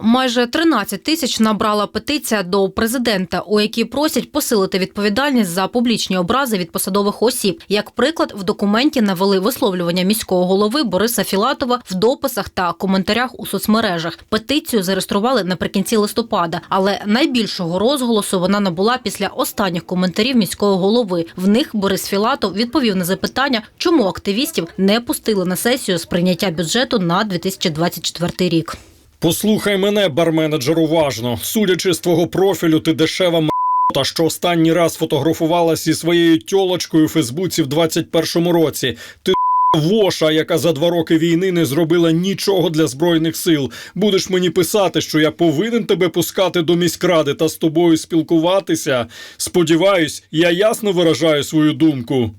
Майже 13 тисяч набрала петиція до президента, у якій просять посилити відповідальність за публічні образи від посадових осіб. Як приклад, в документі навели висловлювання міського голови Бориса Філатова в дописах та коментарях у соцмережах. Петицію зареєстрували наприкінці листопада, але найбільшого розголосу вона набула після останніх коментарів міського голови. В них Борис Філатов відповів на запитання, чому активістів не пустили на сесію з прийняття бюджету на 2024 рік. Послухай мене, барменеджер, уважно. Судячи з твого профілю, ти дешева м***та, що останній раз фотографувалась зі своєю тьолочкою у Фейсбуці в 21-му році. Ти воша, яка за два роки війни не зробила нічого для збройних сил. Будеш мені писати, що я повинен тебе пускати до міськради та з тобою спілкуватися. Сподіваюсь, я ясно виражаю свою думку.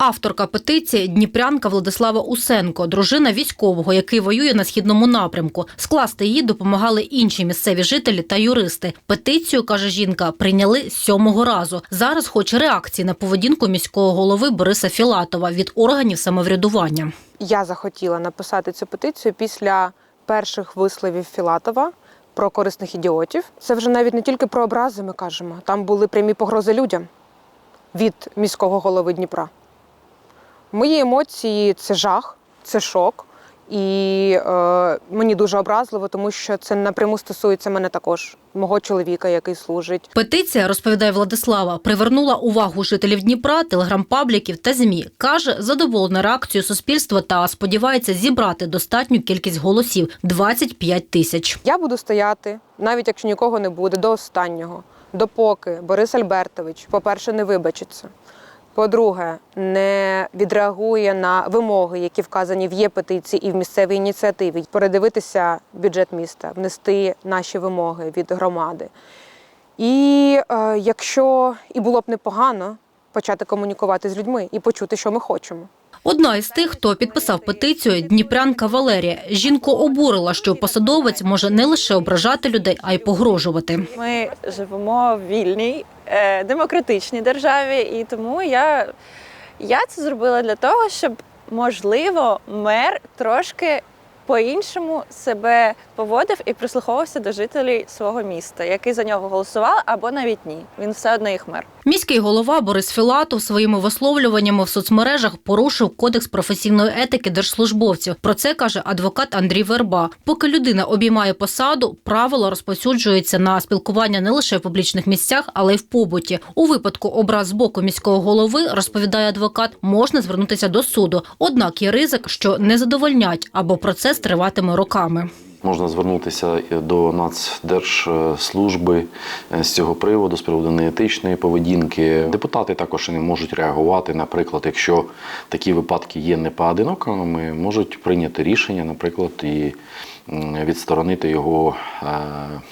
Авторка петиції Дніпрянка Владислава Усенко, дружина військового, який воює на східному напрямку. Скласти її допомагали інші місцеві жителі та юристи. Петицію каже жінка, прийняли сьомого разу. Зараз хоче реакції на поведінку міського голови Бориса Філатова від органів самоврядування. Я захотіла написати цю петицію після перших висловів Філатова про корисних ідіотів. Це вже навіть не тільки про образи ми кажемо. Там були прямі погрози людям від міського голови Дніпра. Мої емоції це жах, це шок. І е, мені дуже образливо, тому що це напряму стосується мене також, мого чоловіка, який служить. Петиція, розповідає Владислава, привернула увагу жителів Дніпра, телеграм-пабліків та ЗМІ. Каже, задоволена реакцією суспільства та сподівається зібрати достатню кількість голосів 25 тисяч. Я буду стояти, навіть якщо нікого не буде, до останнього, допоки Борис Альбертович, по-перше, не вибачиться. По-друге, не відреагує на вимоги, які вказані в є петиції і в місцевій ініціативі, передивитися бюджет міста, внести наші вимоги від громади. І е, якщо і було б непогано почати комунікувати з людьми і почути, що ми хочемо. Одна із тих, хто підписав петицію, дніпрянка Валерія. Жінку обурила, що посадовець може не лише ображати людей, а й погрожувати. Ми живемо в вільній, демократичній державі, і тому я, я це зробила для того, щоб можливо мер трошки по-іншому себе поводив і прислуховувався до жителів свого міста, які за нього голосували, або навіть ні. Він все одно їх мер. Міський голова Борис Філатов своїми висловлюваннями в соцмережах порушив кодекс професійної етики держслужбовців. Про це каже адвокат Андрій Верба. Поки людина обіймає посаду, правила розповсюджуються на спілкування не лише в публічних місцях, але й в побуті. У випадку образ з боку міського голови, розповідає адвокат, можна звернутися до суду. Однак є ризик, що не задовольнять або процес триватиме роками. Можна звернутися до Нацдержслужби е, з цього приводу, з приводу неетичної поведінки. Депутати також не можуть реагувати. Наприклад, якщо такі випадки є непоодинокими, можуть прийняти рішення, наприклад, і відсторонити його, е,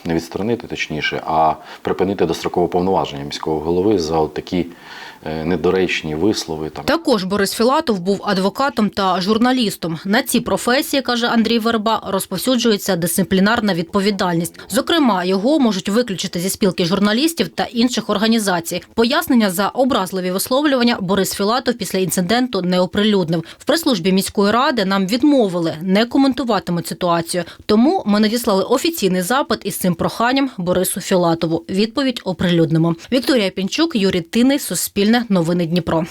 не відсторонити точніше, а припинити дострокове повноваження міського голови за такі недоречні вислови. Там Також Борис Філатов був адвокатом та журналістом. На ці професії, каже Андрій Верба, розповсюджується дисциплінарна відповідальність. Зокрема, його можуть виключити зі спілки журналістів та інших організацій. Пояснення за образливі висловлювання Борис Філатов після інциденту не оприлюднив. В прес-службі міської ради нам відмовили, не коментуватимуть ситуацію. Тому ми надіслали офіційний запит із цим проханням Борису Філатову. Відповідь оприлюднимо. Вікторія Пінчук, Юрій Тиний, Суспільне, Новини Дніпро.